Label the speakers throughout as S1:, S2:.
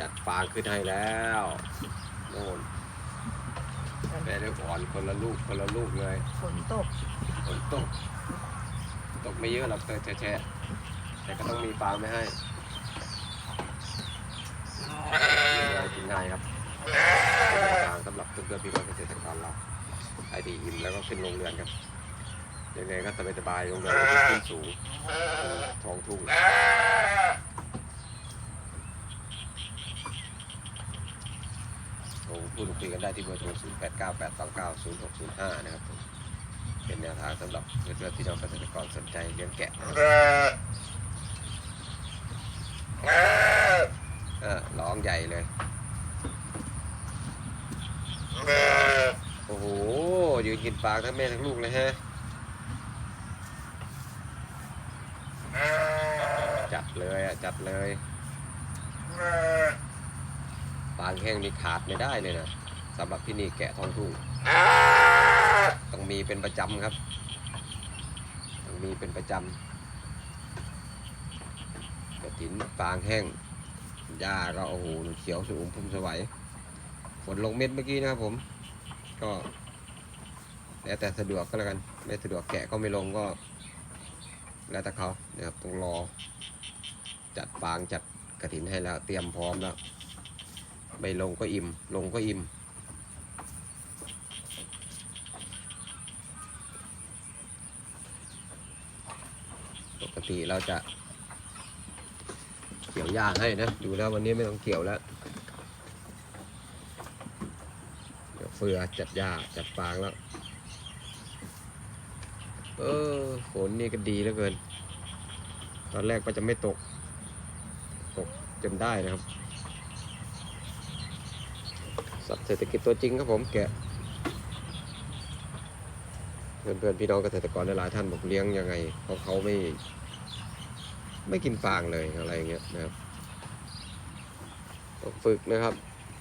S1: จัดฟางขึ้นให้แล้วโน่นแม่ได้อ่อนคนละลูกคนละลูกเลย
S2: ฝนตก
S1: ฝนตก ตกไม่เยอะหรอกแต่แฉะๆแต่ก็ต้องมีฟางไม่ให้เรากินง่ายครับฟางสำหรับเพื่อนๆพี่น้องเกษตรกรเราไอดีอิ่มแล้วก็ขึ้นโรงเรือนครับยังไงก็สบายๆโรงเรือนก็ขึ้นสูงท้องทุ่ง โทรพูดคุยกันได้ที่เบอร์โทร0 8 9 8 2 9 0 6 0 5 นะครับผมเป็นแนวทางสำหรับเพื่อนๆพี่น้องเกษตรกรสนใจเลี้ยงแกะนะครับเออร้องใหญ่เลย โอ้โห ยืนกินปลาทั้งแม่ทั้งลูกเลยฮะ จัดเลยอะ จัดเลย ปางแห้งนี่ขาดไม่ได้เลยนะสำหรับที่นี่แกะทองทุ่งต้องมีเป็นประจำครับต้องมีเป็นประจำกระถินปางแห้งหญ้าก็โอ้โหเขียวสูงพุ่มสวัยฝนลงเม็ดเมื่อกี้นะครับผม ก็แล้วแต่สะดวกก็แล้วกัน ไม่สะดวกแกะก็ไม่ลงก็ แล้วแต่เขานะครับต้องรอ จัดฟางจัดกระถินให้แล้วเตรียมพร้อมแล้ว ไม่ลงก็อิ่ม ลงก็อิ่ม ปกติเราจะเกี่ยวหญ้าให้นะ ดูแล้ววันนี้ไม่ต้องเกี่ยวแล้ว เดี๋ยวเฟือจัดหญ้าจัดฟางแล้ว เออฝนนี่ก็ดีเหลือเกิน ตอนแรกก็จะไม่ตก ตกจนได้นะครับ สัตว์เศรษฐกิจตัวจริงครับผมแกะเพื่อนๆพี่น้องเกษตรกรหลายๆท่านบอกเลี้ยงยังไงเพราะเขาไม่ ไม่กินฟางเลยอะไรอย่างเงี้ยนะครับต้องฝึกนะครับ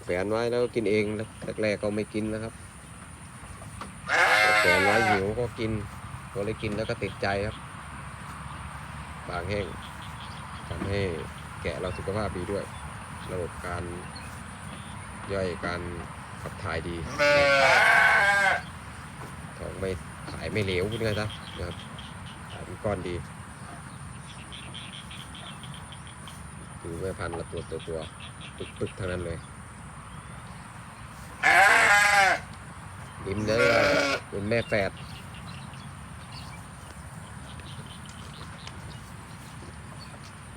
S1: แฝนไว้แล้วก็กินเองแรกๆก็ไม่กินนะครับพอแฝนไว้หิวก็กินพอเลยกินแล้วก็ติดใจครับฟางแห้งทำให้แกะเราสุขภาพดีด้วย ระบบการ ย่อยการขับถ่ายดีท้องไม่ถ่ายไม่เหลวเนี่ยนะนะครับถ่ายเป็นก้อนดีดูแม่พันธุ์ละตัวตัวตัวตึกตึกทั้งนั้นเลยดิมเด้อเป็นแม่แฝด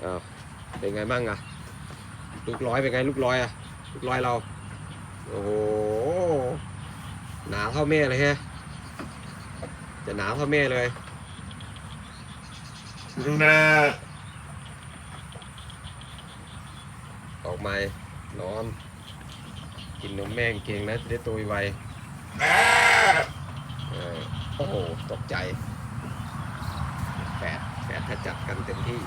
S1: อ้าวเป็นไงบ้างอะลูกร้อยเป็นไงลูกร้อยอะลูกร้อยเรา โอ้โหหนาเท่าแม่เลยฮะจะหนาเท่าแม่เลยออกมานอน กินนมแม่งเก่งนะจะได้โตไวๆเออโอ้โห ตกใจแฝดแฝดถ้าจัดกันเต็มที่